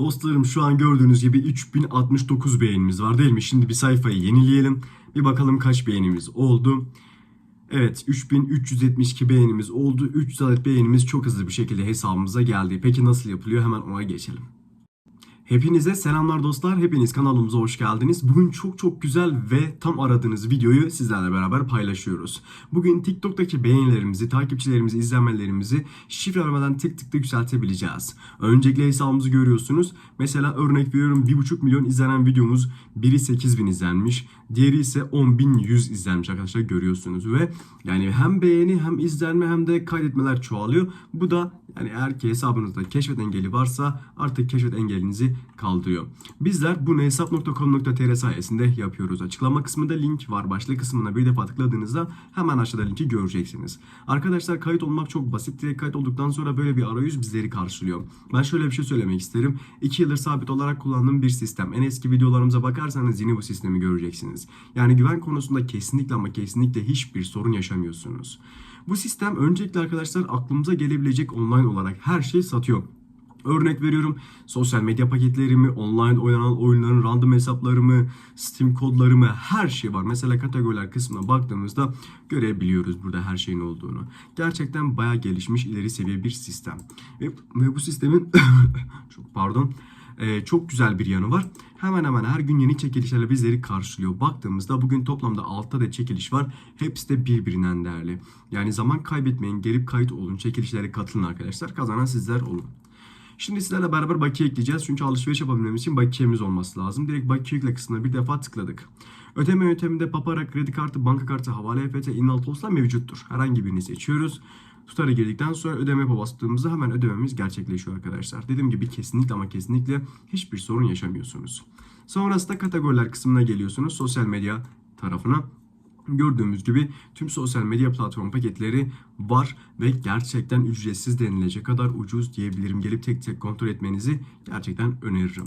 Dostlarım şu an gördüğünüz gibi 3069 beğenimiz var değil mi? Şimdi bir sayfayı yenileyelim. Bir bakalım kaç beğenimiz oldu. Evet 3372 beğenimiz oldu. 300 adet beğenimiz çok hızlı bir şekilde hesabımıza geldi. Peki nasıl yapılıyor? Hemen ona geçelim. Hepinize selamlar dostlar. Hepiniz kanalımıza hoş geldiniz. Bugün çok çok güzel ve tam aradığınız videoyu sizlerle beraber paylaşıyoruz. Bugün TikTok'taki beğenilerimizi, takipçilerimizi, izlenmelerimizi şifrelemeden tık tık da yükseltebileceğiz. Öncelikle hesabımızı görüyorsunuz. Mesela örnek veriyorum 1.5 milyon izlenen videomuz biri 8000 izlenmiş. Diğeri ise 10.100 izlenmiş arkadaşlar görüyorsunuz ve yani hem beğeni hem izlenme hem de kaydetmeler çoğalıyor. Bu da yani eğer ki hesabınızda keşfet engeli varsa artık keşfet engelinizi kaldırıyor. Bizler bunu hesap.com.tr sayesinde yapıyoruz. Açıklama kısmında link var. Başlık kısmına bir defa tıkladığınızda hemen aşağıda linki göreceksiniz. Arkadaşlar kayıt olmak çok basit. Direkt kayıt olduktan sonra böyle bir arayüz bizleri karşılıyor. Ben şöyle bir şey söylemek isterim. 2 yıldır sabit olarak kullandığım bir sistem. En eski videolarımıza bakarsanız yine bu sistemi göreceksiniz. Yani güven konusunda kesinlikle ama kesinlikle hiçbir sorun yaşamıyorsunuz. Bu sistem öncelikle arkadaşlar aklımıza gelebilecek online olarak her şeyi satıyor. Örnek veriyorum sosyal medya paketlerimi, online oynanan oyunların random hesaplarımı, Steam kodlarımı her şey var. Mesela kategoriler kısmına baktığımızda görebiliyoruz burada her şeyin olduğunu. Gerçekten bayağı gelişmiş ileri seviye bir sistem. Ve, ve bu sistemin çok pardon ee, çok güzel bir yanı var. Hemen hemen her gün yeni çekilişlerle bizleri karşılıyor. Baktığımızda bugün toplamda 6 adet çekiliş var. Hepsi de birbirinden değerli. Yani zaman kaybetmeyin, gelip kayıt olun, çekilişlere katılın arkadaşlar. Kazanan sizler olun. Şimdi sizlerle beraber bakiye ekleyeceğiz. Çünkü alışveriş yapabilmemiz için bakiyemiz olması lazım. Direkt bakiye yükle kısmına bir defa tıkladık. Ödeme yönteminde Papara, kredi kartı, banka kartı, havale EFT, inal tosla mevcuttur. Herhangi birini seçiyoruz. Tutarı girdikten sonra ödeme yapa bastığımızda hemen ödememiz gerçekleşiyor arkadaşlar. Dediğim gibi kesinlikle ama kesinlikle hiçbir sorun yaşamıyorsunuz. Sonrasında kategoriler kısmına geliyorsunuz. Sosyal medya tarafına. Gördüğümüz gibi tüm sosyal medya platform paketleri var ve gerçekten ücretsiz denilecek kadar ucuz diyebilirim. Gelip tek tek kontrol etmenizi gerçekten öneririm.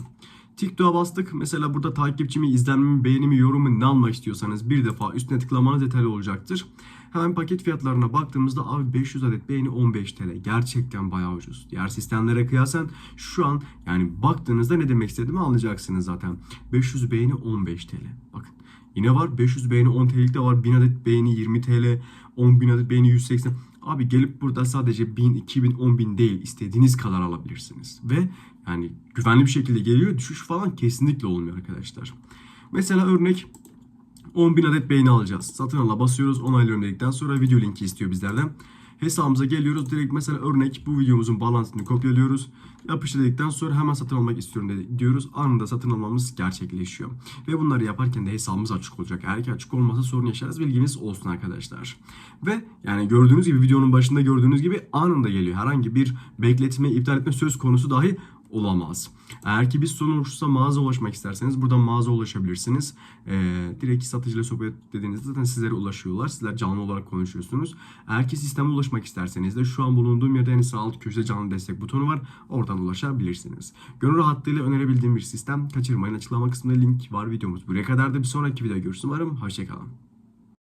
TikTok'a bastık. Mesela burada takipçimi, izlenmemi, beğenimi, yorumu ne almak istiyorsanız bir defa üstüne tıklamanız yeterli olacaktır. Hemen paket fiyatlarına baktığımızda abi 500 adet beğeni 15 TL. Gerçekten bayağı ucuz. Diğer sistemlere kıyasen şu an yani baktığınızda ne demek istediğimi anlayacaksınız zaten. 500 beğeni 15 TL. Bakın Yine var 500 beğeni 10 TL'lik de var. 1000 adet beğeni 20 TL. 10.000 adet beğeni 180. Abi gelip burada sadece 1000, 2000, 10.000 değil istediğiniz kadar alabilirsiniz. Ve yani güvenli bir şekilde geliyor. Düşüş falan kesinlikle olmuyor arkadaşlar. Mesela örnek 10.000 adet beğeni alacağız. Satın ala basıyoruz. Onaylıyorum dedikten sonra video linki istiyor bizlerden. Hesabımıza geliyoruz. Direkt mesela örnek bu videomuzun bağlantısını kopyalıyoruz. Yapıştır dedikten sonra hemen satın almak istiyorum diyoruz. Anında satın almamız gerçekleşiyor. Ve bunları yaparken de hesabımız açık olacak. Eğer ki açık olmasa sorun yaşarız. Bilginiz olsun arkadaşlar. Ve yani gördüğünüz gibi videonun başında gördüğünüz gibi anında geliyor. Herhangi bir bekletme, iptal etme söz konusu dahi olamaz. Eğer ki bir sorun olursa mağaza ulaşmak isterseniz buradan mağaza ulaşabilirsiniz. Ee, direkt satıcıyla sohbet dediğinizde zaten sizlere ulaşıyorlar. Sizler canlı olarak konuşuyorsunuz. Eğer ki sisteme ulaşmak isterseniz de şu an bulunduğum yerde en sağ alt köşede canlı destek butonu var. Oradan ulaşabilirsiniz. Gönül rahatlığıyla önerebildiğim bir sistem. Kaçırmayın. Açıklama kısmında link var videomuz. Buraya kadar da bir sonraki videoda görüşürüz. Umarım hoşçakalın.